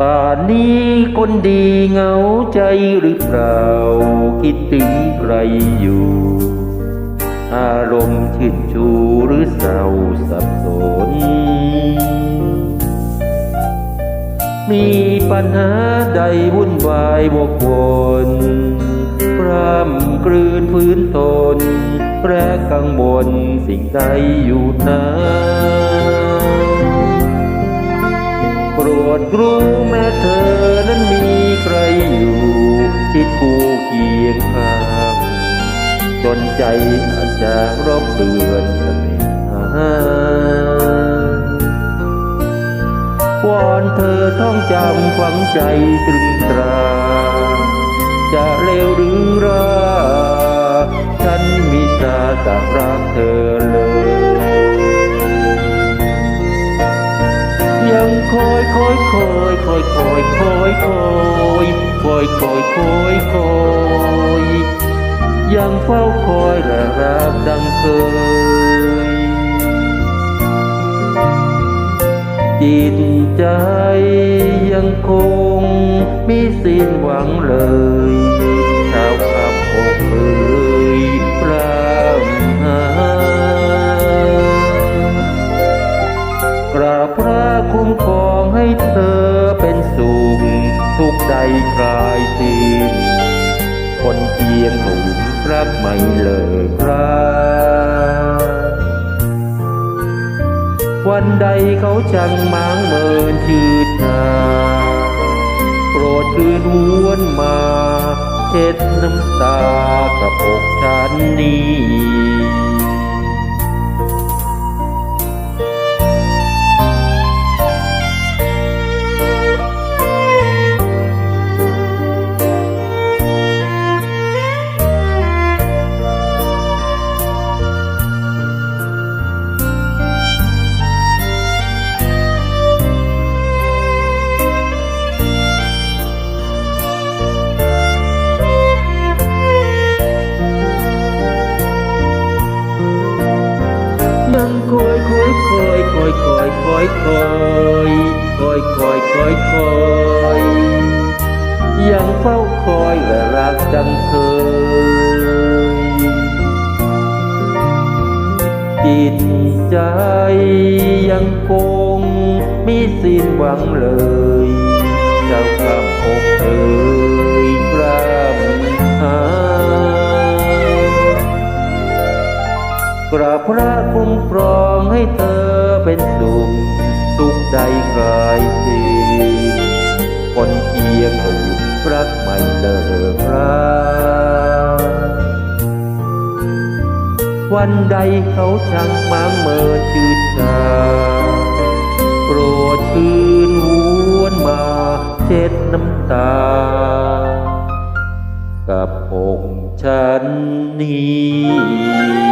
ป่านนี้คนดีเหงาใจหรือเปล่า คิดถึงใครอยู่ อารมณ์ชื่นชูหรือเศร้าสับสน มีปัญหาใดวุ่นวายบกวนพร่ำกลืนพื้นตนแปรกังวลสิ่งใดอยู่นะ รดรู้แม้เธอนั้นมีใครอยู่ชิดคู่เคียงข้างจนใจอาจจะรบเตือนสน่หาวอนเธอท่องจำฝังใจตรึงตรา จะเลวหรือร้ายฉันมีตาจากรักเธอเลย คอยคอยคอยคอยคอยคอยคอยคอยคอยคอยยยังเฝ้าคอยและรักดังเคย จิตใจยังคงมีสิ้นหวังเลย ใดคลายสิ้นคนเคียงหนุ่มรักไม่เลิกราวันใดเขาจังมางเมินชืดชาโปรดคืนหวนมาเช็ดน้ำตากับอกฉันนี้ คอยคอยคอยคอยคอยคอยยังเฝ้าคอยและรักดังเคยจิตใจยังคงมีสิ้นหวังเลยเจ้าคำอกเอ่ยกรำหากราบพระคุ้มครองให้เธอ เป็นสุขทุกใดคลายสิ้นคนเคียงอุ่นรักไม่เลิกราวันใดเขาช่างมางเมินจืดชาโปรดคืนหวนมาเช็ดน้ำตา กับอกฉันนี้